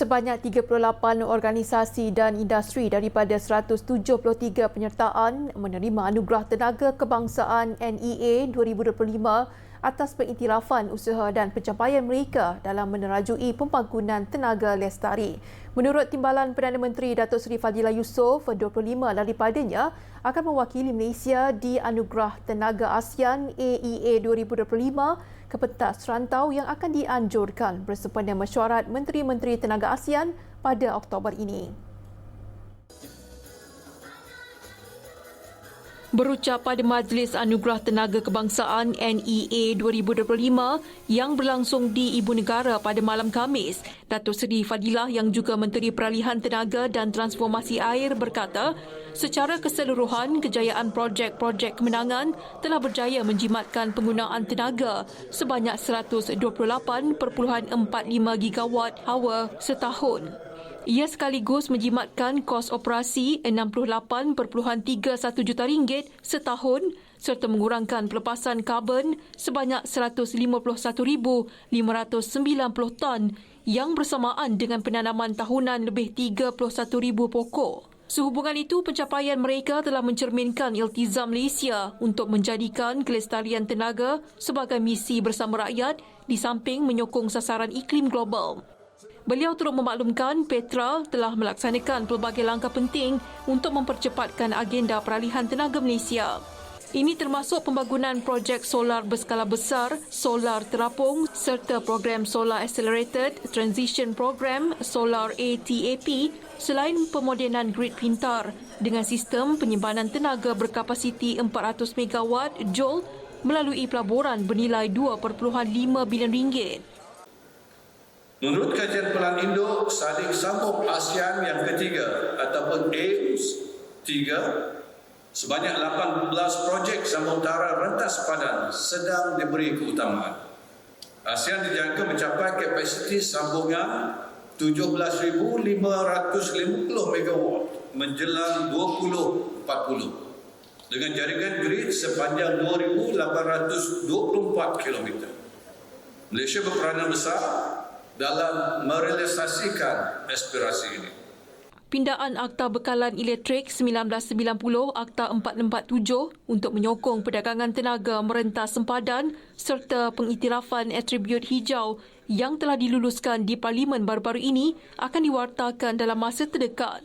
Sebanyak 38 organisasi dan industri daripada 173 penyertaan menerima anugerah tenaga kebangsaan NEA 2025 atas pengiktirafan usaha dan pencapaian mereka dalam menerajui pembangunan tenaga lestari. Menurut Timbalan Perdana Menteri Datuk Seri Fadilah Yusof, 25 daripadanya akan mewakili Malaysia di Anugerah Tenaga ASEAN AEA 2025 ke pentas rantau yang akan dianjurkan bersempena mesyuarat Menteri-Menteri Tenaga ASEAN pada Oktober ini. Berucap pada Majlis Anugerah Tenaga Kebangsaan NEA 2025 yang berlangsung di Ibu Negara pada malam Khamis, Datuk Seri Fadilah yang juga Menteri Peralihan Tenaga dan Transformasi Air berkata, secara keseluruhan kejayaan projek-projek kemenangan telah berjaya menjimatkan penggunaan tenaga sebanyak 128.45 gigawatt hawa setahun. Ia sekaligus menjimatkan kos operasi 68.31 juta ringgit setahun serta mengurangkan pelepasan karbon sebanyak 151,590 ton yang bersamaan dengan penanaman tahunan lebih 31,000 pokok. Sehubungan itu, pencapaian mereka telah mencerminkan iltizam Malaysia untuk menjadikan kelestarian tenaga sebagai misi bersama rakyat di samping menyokong sasaran iklim global. Beliau turut memaklumkan Petra telah melaksanakan pelbagai langkah penting untuk mempercepatkan agenda peralihan tenaga Malaysia. Ini termasuk pembangunan projek solar berskala besar, solar terapung serta program Solar Accelerated Transition Program Solar ATAP selain pemodenan grid pintar dengan sistem penyimpanan tenaga berkapasiti 400 megawatt joule melalui pelaburan bernilai 2.5 bilion ringgit. Menurut kajian Pelan Indo, saling sambung ASEAN yang ketiga ataupun AIMS 3, sebanyak 18 projek samudara rentas padan sedang diberi keutamaan. ASEAN dijangka mencapai kapasiti sambungan 17,550 megawatt menjelang 2040 dengan jaringan grid sepanjang 2,824 kilometer. Malaysia berperanan besar dalam merealisasikan aspirasi ini. Pindaan Akta Bekalan Elektrik 1990 Akta 447 untuk menyokong perdagangan tenaga merentas sempadan serta pengiktirafan atribut hijau yang telah diluluskan di Parlimen baru-baru ini akan diwartakan dalam masa terdekat.